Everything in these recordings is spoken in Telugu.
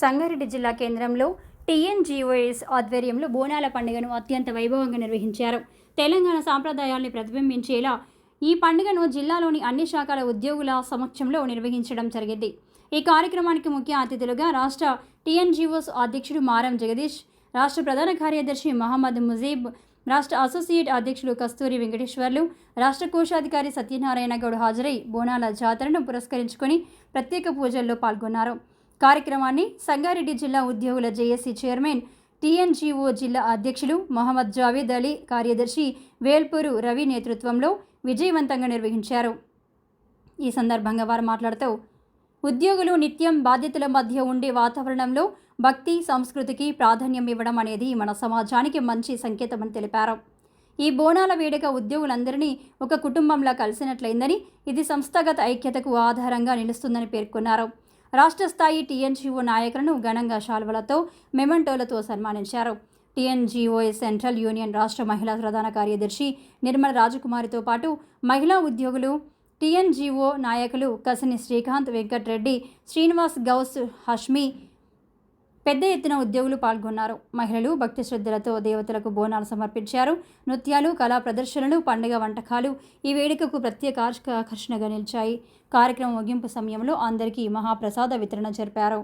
సంగారెడ్డి జిల్లా కేంద్రంలో టీఎన్జీఓఎస్ ఆధ్వర్యంలో బోనాల పండుగను అత్యంత వైభవంగా నిర్వహించారు. తెలంగాణ సాంప్రదాయాల్ని ప్రతిబింబించేలా ఈ పండుగను జిల్లాలోని అన్ని శాఖల ఉద్యోగుల సమక్షంలో నిర్వహించడం జరిగింది. ఈ కార్యక్రమానికి ముఖ్య అతిథులుగా రాష్ట్ర టీఎన్జిఓస్ అధ్యక్షుడు మారం జగదీష్ రాష్ట్ర ప్రధాన కార్యదర్శి మహమ్మద్ ముజీబ్ రాష్ట్ర అసోసియేట్ అధ్యక్షులు కస్తూరి వెంకటేశ్వర్లు రాష్ట్ర కోశాధికారి సత్యనారాయణ గౌడ్ హాజరై బోనాల జాతరను పురస్కరించుకొని ప్రత్యేక పూజల్లో పాల్గొన్నారు. కార్యక్రమాన్ని సంగారెడ్డి జిల్లా ఉద్యోగుల జేఏసీ చైర్మన్ టీఎన్జీఓ జిల్లా అధ్యక్షులు మహమ్మద్ జావేద్ అలీ కార్యదర్శి వేల్పూరు రవి నేతృత్వంలో విజయవంతంగా నిర్వహించారు. ఈ సందర్భంగా వారు మాట్లాడుతూ ఉద్యోగులు నిత్యం బాధ్యతల మధ్య ఉండే వాతావరణంలో భక్తి సంస్కృతికి ప్రాధాన్యం ఇవ్వడం అనేది మన సమాజానికి మంచి సంకేతమని తెలిపారు. ఈ బోనాల వేడుక ఉద్యోగులందరినీ ఒక కుటుంబంలా కలిసినట్లయిందని ఇది సంస్థాగత ఐక్యతకు ఆధారంగా నిలుస్తుందని పేర్కొన్నారు. రాష్ట్ర స్థాయి టీఎన్జీఓ నాయకులను ఘనంగా శాల్వలతో మెమంటోలతో సన్మానించారు. టీఎన్జీఓ సెంట్రల్ యూనియన్ రాష్ట్ర మహిళా ప్రధాన కార్యదర్శి నిర్మల రాజకుమారితో పాటు మహిళా ఉద్యోగులు టీఎన్జీఓ నాయకులు కసిని శ్రీకాంత్ వెంకట్రెడ్డి శ్రీనివాస్ గౌస్ హష్మి పెద్ద ఎత్తున ఉద్యోగులు పాల్గొన్నారు. మహిళలు భక్తి శ్రద్ధలతో దేవతలకు బోనాలు సమర్పించారు. నృత్యాలు కళా ప్రదర్శనలు పండుగ వంటకాలు ఈ వేడుకకు ప్రత్యేక ఆకర్షణగా నిలిచాయి. కార్యక్రమం ముగింపు సమయంలో అందరికీ మహాప్రసాద వితరణ జరిపారు.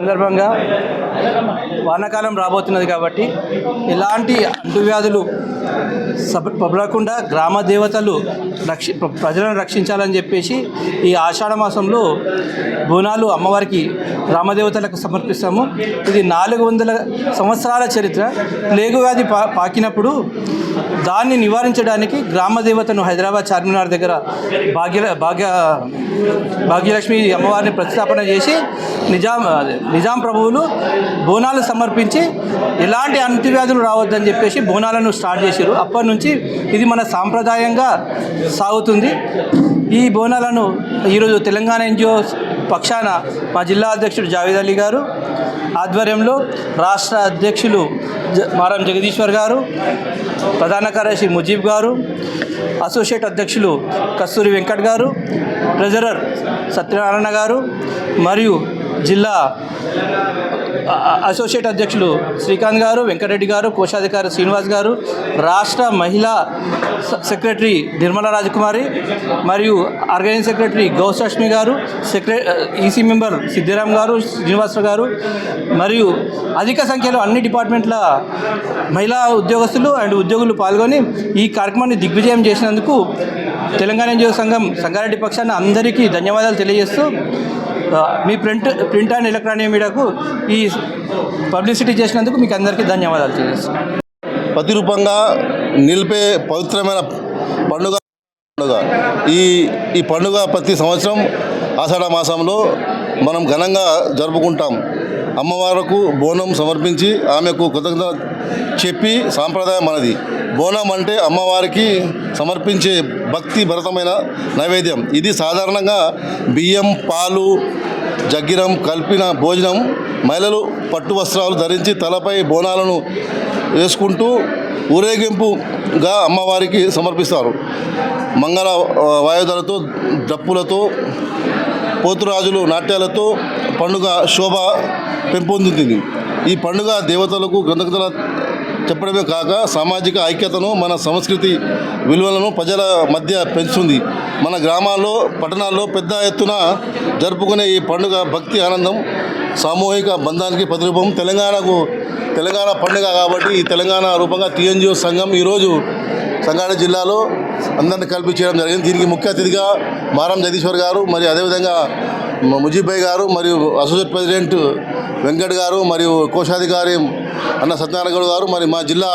సందర్భంగా వానాకాలం రాబోతున్నది కాబట్టి ఎలాంటి అంటువ్యాధులు సబ గ్రామ దేవతలు రక్షి ప్ర- ప్రజలను రక్షించాలని చెప్పేసి ఈ ఆషాఢ మాసంలో బోనాలు అమ్మవారికి గ్రామదేవతలకు సమర్పిస్తాము. ఇది నాలుగు వందల సంవత్సరాల చరిత్ర. ప్లేగు వ్యాధి పా పాకినప్పుడు దాన్ని నివారించడానికి గ్రామ దేవతను హైదరాబాద్ చార్మినార్ దగ్గర భాగ్య భాగ్య భాగ్యలక్ష్మి అమ్మవారిని ప్రతిష్టాపన చేసి నిజాం నిజాం ప్రభువులు బోనాలు సమర్పించి ఎలాంటి అంటువ్యాధులు రావద్దని చెప్పేసి బోనాలను స్టార్ట్ చేశారు అప్పటి నుంచి ఇది మన సాంప్రదాయంగా సాగుతుంది. ఈ బోనాలను ఈరోజు తెలంగాణ ఎన్జిఓ పక్షాన మా జిల్లా అధ్యక్షుడు జావేద్ అలీ గారు ఆధ్వర్యంలో రాష్ట్ర అధ్యక్షులు జ- మారం జగదీశ్వర్ గారు ప్రధాన కార్యదర్శి ముజీబ్ గారు అసోసియేట్ అధ్యక్షులు కస్తూరి వెంకట్ గారు ట్రెజరర్ సత్యనారాయణ గారు మరియు జిల్లా అసోసియేట్ అధ్యక్షులు శ్రీకాంత్ గారు వెంకటరెడ్డి గారు కోశాధికారి శ్రీనివాస్ గారు రాష్ట్ర మహిళా సెక్రటరీ నిర్మలా రాజకుమారి మరియు ఆర్గనైజింగ్ సెక్రటరీ గౌసలక్ష్మి గారు సెక్రటరీ ఈసీ మెంబర్ సిద్ధిరామ్ గారు శ్రీనివాసరావు గారు మరియు అధిక సంఖ్యలో అన్ని డిపార్ట్మెంట్ల మహిళా ఉద్యోగస్తులు అండ్ ఉద్యోగులు పాల్గొని ఈ కార్యక్రమాన్ని దిగ్విజయం చేసినందుకు తెలంగాణ ఎన్జిఓ సంఘం సంగారెడ్డి పక్షాన్ని అందరికీ ధన్యవాదాలు తెలియజేస్తూ మీ ప్రింట్ ప్రింట్ అండ్ ఎలక్ట్రానిక్ మీడియాకు ఈ పబ్లిసిటీ చేసినందుకు మీకు అందరికీ ధన్యవాదాలు తెలియజేస్తున్నాను. ప్రతిరూపంగా నిలిపే పవిత్రమైన పండుగ పండుగ. ఈ ఈ పండుగ ప్రతి సంవత్సరం ఆషాఢ మాసంలో మనం ఘనంగా జరుపుకుంటాం. అమ్మవారకు బోనం సమర్పించి ఆమెకు కృతజ్ఞత చెప్పి సాంప్రదాయం మనది. బోనం అంటే అమ్మవారికి సమర్పించే భక్తి భరతమైన నైవేద్యం. ఇది సాధారణంగా బియ్యం పాలు జగ్గిరం కలిపిన భోజనం మహిళలు పట్టు వస్త్రాలు ధరించి తలపై బోనాలను వేసుకుంటూ ఊరేగింపుగా అమ్మవారికి సమర్పిస్తారు. మంగళ వాయుధాలతో డప్పులతో పోతురాజులు నాట్యాలతో పండుగ శోభ పెంపొందుతుంది. ఈ పండుగ దేవతలకు కృతజ్ఞతల చెప్పడమే కాక సామాజిక ఐక్యతను మన సంస్కృతి విలువలను ప్రజల మధ్య పెంచుతుంది. మన గ్రామాల్లో పట్టణాల్లో పెద్ద ఎత్తున జరుపుకునే ఈ పండుగ భక్తి ఆనందం సామూహిక బంధానికి ప్రతిరూపం. తెలంగాణకు తెలంగాణ పండుగ కాబట్టి ఈ తెలంగాణ రూపంగా టీఎన్జిఓ సంఘం ఈరోజు సంగారెడ్డి జిల్లాలో అందరిని కలిపి చేయడం జరిగింది. దీనికి ముఖ్య అతిథిగా మారం జగదీశ్వర్ గారు మరియు అదేవిధంగా ముజీబ్ భాయ్ గారు మరియు అసోసియేట్ ప్రెసిడెంట్ వెంకట్ గారు మరియు కోశాధికారి అన్న సత్యనారాయణ గౌడ్ గారు మరి మా జిల్లా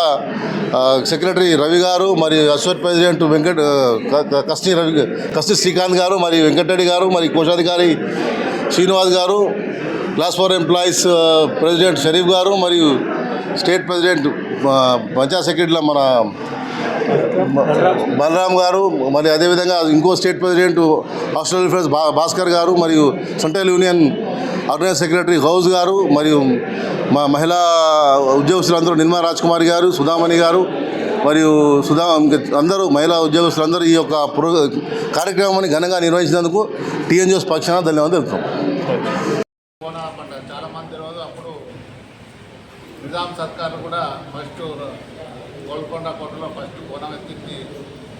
సెక్రటరీ రవి గారు మరి అసోసియేట్ ప్రెసిడెంట్ వెంకట్ కస్తి కస్టి రవి కస్టి శ్రీకాంత్ గారు మరి వెంకటరెడ్డి గారు మరి కోశాధికారి శ్రీనివాస్ గారు class four employees president Sharif గారు మరియు స్టేట్ ప్రెసిడెంట్ పంచాయత్ సెక్రటరీల మన బలరాం గారు మరి అదేవిధంగా ఇంకో state president hostel friends Bhaskar గారు మరియు central union organise secretary house గారు మరియు మా మహిళా ఉద్యోగస్తులందరూ నిర్మలా రాజ్ కుమార్ గారు సుధామణి గారు మరియు సుధా అందరూ మహిళా ఉద్యోగస్తులందరూ ఈ యొక్క ప్రో కార్యక్రమాన్ని ఘనంగా నిర్వహించినందుకు టీఎన్జిఎస్ పక్షాన ధన్యవాదాలు తెలుపుతాం. చాలా మంది రోజు అప్పుడు నిజాం సర్కార్ కూడా ఫస్ట్ గోల్కొండ కోటలో ఫస్ట్ కోణం ఎత్తింది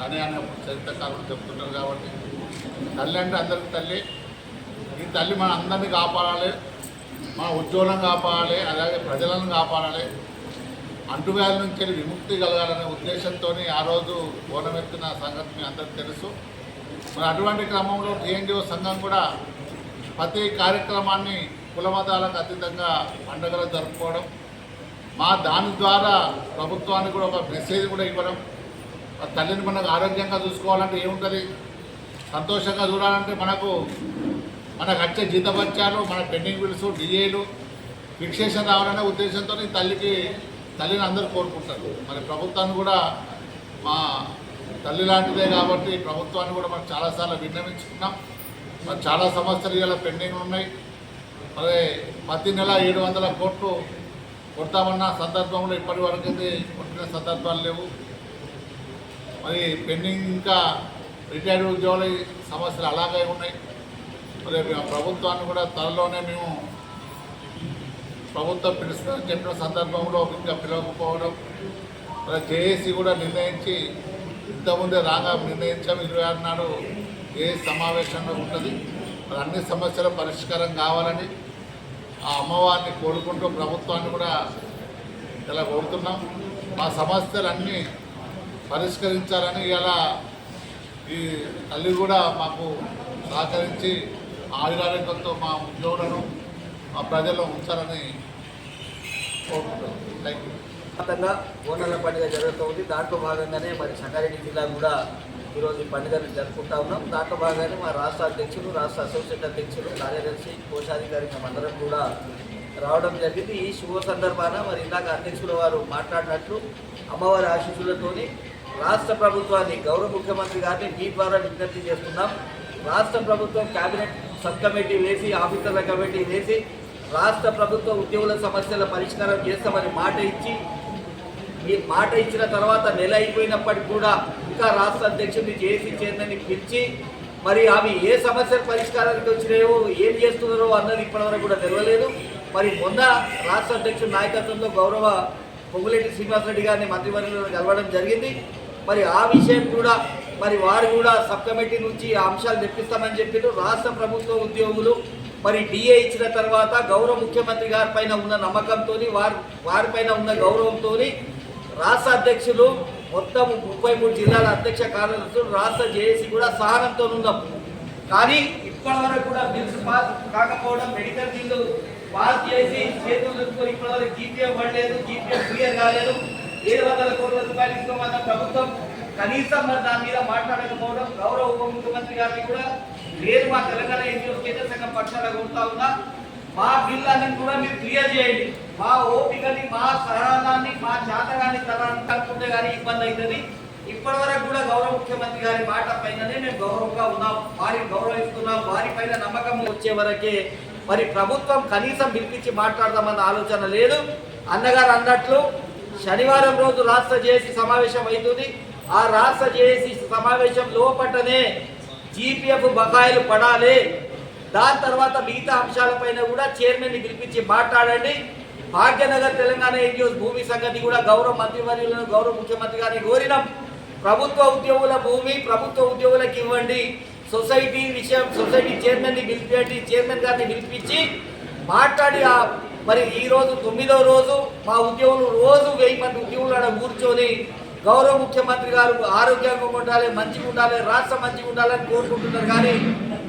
అని అని చరిత్రకారులు చెప్తుంటారు కాబట్టి. తల్లి అంటే అందరికి తల్లి. ఈ తల్లి మన అందరినీ కాపాడాలి. మన ఉద్యోగం కాపాడాలి. అలాగే ప్రజలను కాపాడాలి. అంటువ్యాధి నుంచి విముక్తి కలగాలనే ఉద్దేశంతో ఆ రోజు బోనం ఎత్తిన సంగతి మీ అందరికి తెలుసు. మరి అటువంటి క్రమంలో టీఎన్జిఓ సంఘం కూడా ప్రతి కార్యక్రమాన్ని కులమతాలకు అతీతంగా పండుగలు జరుపుకోవడం మా దాని ద్వారా ప్రభుత్వానికి కూడా ఒక మెసేజ్ కూడా ఇవ్వడం. ఆ తల్లిని మనకు ఆరోగ్యంగా చూసుకోవాలంటే ఏముంటుంది? సంతోషంగా చూడాలంటే మనకు మనకు వచ్చే జీతభత్యాలు మన పెండింగ్ బిల్స్ డిఏలు ఫిక్సేషన్ రావాలనే ఉద్దేశంతో తల్లికి తల్లిని అందరూ కోరుకుంటారు. మరి ప్రభుత్వాన్ని కూడా మా తల్లి లాంటిదే కాబట్టి ప్రభుత్వాన్ని కూడా మనం చాలాసార్లు విన్నవించుకున్నాం. మరి చాలా సమస్యలు ఇలా పెండింగ్ ఉన్నాయి. మరి ప్రతి నెల ఏడు వందల కోట్లు కొడతామన్న సందర్భంలో ఇప్పటి వరకు అయితే కొట్టిన సందర్భాలు లేవు. మరి పెండింగ్ ఇంకా రిటైర్డ్ ఉద్యోగుల సమస్యలు అలాగే ఉన్నాయి. మరి ప్రభుత్వాన్ని కూడా త్వరలోనే మేము ప్రభుత్వం పిలుస్తుందని చెప్పిన సందర్భంలో ఇంకా పిలవకపోవడం మరి జేఏసీ కూడా నిర్ణయించి ఇంతకుముందే రాగా నిర్ణయించాం. ఇరవై ఆరు నాడు ఏ సమావేశంలో ఉంటుంది మరి అన్ని సమస్యల పరిష్కారం కావాలని ఆ అమ్మవారిని కోరుకుంటూ ప్రభుత్వాన్ని కూడా ఇలా కోరుతున్నాం. మా సమస్యలన్నీ పరిష్కరించాలని ఇలా ఈ తల్లి కూడా మాకు సహకరించి ఆయురారోగ్యంతో మా ఉద్యోగులను మా ప్రజల్లో ఉంచాలని కోరుకుంటున్నాం. థ్యాంక్ యూ వ్యాప్తంగా పండుగ జరుగుతుంది దాంట్లో భాగంగానే మరి సంగారెడ్డి జిల్లా కూడా ఈరోజు ఈ పండుగను జరుపుకుంటా ఉన్నాం. దాంట్లో భాగంగానే మా రాష్ట్ర అధ్యక్షులు రాష్ట్ర అసోసియేట్ అధ్యక్షులు కార్యదర్శి కోశాధికారి మేమందరం కూడా రావడం జరిగింది. ఈ శుభ సందర్భాన మరి ఇందాక అధ్యక్షుల వారు మాట్లాడినట్లు అమ్మవారి ఆశీస్సులతోని రాష్ట్ర ప్రభుత్వాన్ని గౌరవ ముఖ్యమంత్రి గారిని మీ ద్వారా విజ్ఞప్తి చేస్తున్నాం. రాష్ట్ర ప్రభుత్వం కేబినెట్ సబ్ కమిటీ వేసి ఆఫీసర్ల కమిటీ వేసి రాష్ట్ర ప్రభుత్వ ఉద్యోగుల సమస్యల పరిష్కారం చేస్తామని మాట ఇచ్చి ఈ మాట ఇచ్చిన తర్వాత నెల అయిపోయినప్పటికీ కూడా ఇంకా రాష్ట్ర అధ్యక్షుడిని చేసి చైర్మన్ని పిలిచి మరి అవి ఏ సమస్యల పరిష్కారానికి వచ్చినాయో ఏం చేస్తున్నారో అన్నది ఇప్పటివరకు కూడా తెలియలేదు మరి మొన్న రాష్ట్ర అధ్యక్షుడి నాయకత్వంలో గౌరవ పొంగులేటి శ్రీనివాసరెడ్డి గారిని మంత్రివర్గంలో కలవడం జరిగింది. మరి ఆ విషయం కూడా మరి వారు కూడా సబ్ కమిటీ నుంచి అంశాలు తెప్పిస్తామని చెప్పారు రాష్ట్ర ప్రభుత్వ ఉద్యోగులు మరి డిఏ ఇచ్చిన తర్వాత గౌరవ ముఖ్యమంత్రి గారి పైన ఉన్న నమ్మకంతో వారి వారిపైన ఉన్న గౌరవంతో రాష్ట్ర అధ్యక్షులు మొత్తం ముప్పై మూడు జిల్లాల అధ్యక్ష కార్యదర్శులు రాష్ట్ర జేఏసీ కూడా సహనంతో ఉన్నాం కానీ ఇప్పటి వరకు కూడా బిల్స్ పాస్ కాకపోవడం మెడికల్ బిల్లు పాస్ చేసి చేతులు దుక్కుని ఇప్పటి వరకు జీపీఎం పడలేదు జీపీఎం క్లియర్ కాలేదు. ఏడు వందల కోట్ల రూపాయలు ఇస్తామన్న ప్రభుత్వం కనీసం మరి దాని మీద మాట్లాడకపోవడం గౌరవ ఉప ముఖ్యమంత్రి గారిని కూడా లేదు మా తెలంగాణ ఎన్జిఓ కేంద్ర సంఘం పక్షాన కోరుతా ఉన్నా. మా బిల్లని కూడా మీరు క్లియర్ చేయండి. మా ఓపికని మా సహనాన్ని మా చేతగాని తరాన్ని కలుపుకుంటే కానీ ఇబ్బంది అవుతుంది ఇప్పటి వరకు కూడా గౌరవ ముఖ్యమంత్రి గారి మాట పైననే మేము గౌరవంగా ఉన్నాం. వారిని గౌరవిస్తున్నాం వారి పైన నమ్మకం వచ్చే వరకే మరి ప్రభుత్వం కనీసం పిలిపించి మాట్లాడదామన్న ఆలోచన లేదు. అన్నగారు అన్నట్లు శనివారం రోజు రాష్ట్ర జేఏసీ సమావేశం అవుతుంది ఆ రాష్ట్ర జేఏసీ సమావేశం లోపటనే జీపీఎఫ్ బకాయిలు పడాలి. దాని తర్వాత మిగతా అంశాలపైన కూడా చైర్మన్ని పిలిపించి మాట్లాడండి. భాగ్యనగర్ తెలంగాణ ఎన్జిఓస్ భూమి సంగతి కూడా గౌరవ మంత్రివర్యులను గౌరవ ముఖ్యమంత్రి గారిని కోరినాం. ప్రభుత్వ ఉద్యోగుల భూమి ప్రభుత్వ ఉద్యోగులకు ఇవ్వండి. సొసైటీ విషయం సొసైటీ చైర్మన్ని పిలిపించండి చైర్మన్ గారిని పిలిపించి మాట్లాడి మరి ఈ రోజు తొమ్మిదవ రోజు మా ఉద్యోగులు రోజు వెయ్యి మంది ఉద్యోగులు ఆడ కూర్చొని గౌరవ ముఖ్యమంత్రి గారు ఆరోగ్యంగా ఉండాలి మంచిగా ఉండాలి రాష్ట్రం మంచిగా ఉండాలని కోరుకుంటున్నారు. కానీ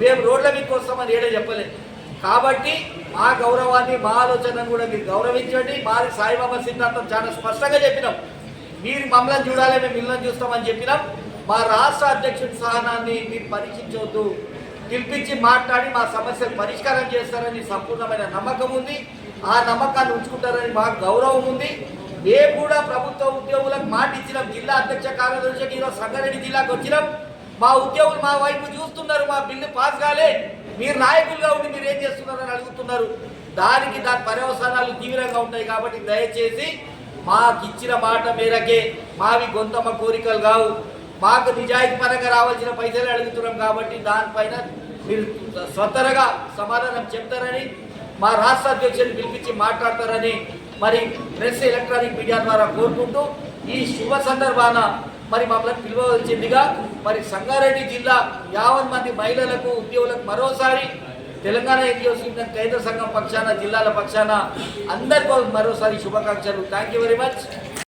మేము రోడ్ల మీదకి వస్తామని ఏడే చెప్పలేదు. కాబట్టి మా గౌరవాన్ని మా ఆలోచనను కూడా మీరు గౌరవించండి. మాది సాయిబాబా సిద్ధాంతం చాలా స్పష్టంగా చెప్పినాం. మీరు మమ్మల్ని చూడాలి మేము మిమ్మల్ని చూస్తామని చెప్పినాం. మా రాష్ట్ర అధ్యక్షుడి సహనాన్ని మీరు పరీక్షించవద్దు పిలిపించి మాట్లాడి మా సమస్యలు పరిష్కారం చేస్తారని సంపూర్ణమైన నమ్మకం ఉంది. ఆ నమ్మకాన్ని ఉంచుకుంటారని మాకు గౌరవం ఉంది. మేము కూడా ప్రభుత్వ ఉద్యోగులకు మాట ఇచ్చినాం. జిల్లా అధ్యక్ష కార్యదర్శికి ఈరోజు సంగారెడ్డి జిల్లాకు వచ్చినాం. మా ఉద్యోగులు మా వైపు చూస్తున్నారు. మా బిల్లు పాస్ కాలే. మీరు నాయకులుగా ఉండి మీరు ఏం చేస్తున్నారని అడుగుతున్నారు. దానికి దాని పర్యవసానాలు తీవ్రంగా ఉంటాయి కాబట్టి దయచేసి మాకు ఇచ్చిన మాట మేరకే మావి గొంతమ్మ కోరికలు కావు. మాకు నిజాయితీ పరంగా రావాల్సిన పైసలు అడుగుతున్నాం కాబట్టి దానిపైన మీరు స్వతరగా సమాధానం చెప్తారని మా రాష్ట్ర అధ్యక్షుడిని పిలిపించి మాట్లాడతారని మరి ప్రెస్ ఎలక్ట్రానిక్ మీడియా ద్వారా కోరుకుంటూ ఈ శుభ సందర్భాన మరి మమ్మల్ని పిలువవలసిందిగా మరి సంగారెడ్డి జిల్లా యావన్ మంది మహిళలకు ఉద్యోగులకు మరోసారి తెలంగాణ ఎన్జిఓస్ యూనియన్ కేంద్ర సంఘం పక్షాన జిల్లాల పక్షాన అందరికీ మరోసారి శుభాకాంక్షలు. Thank you very much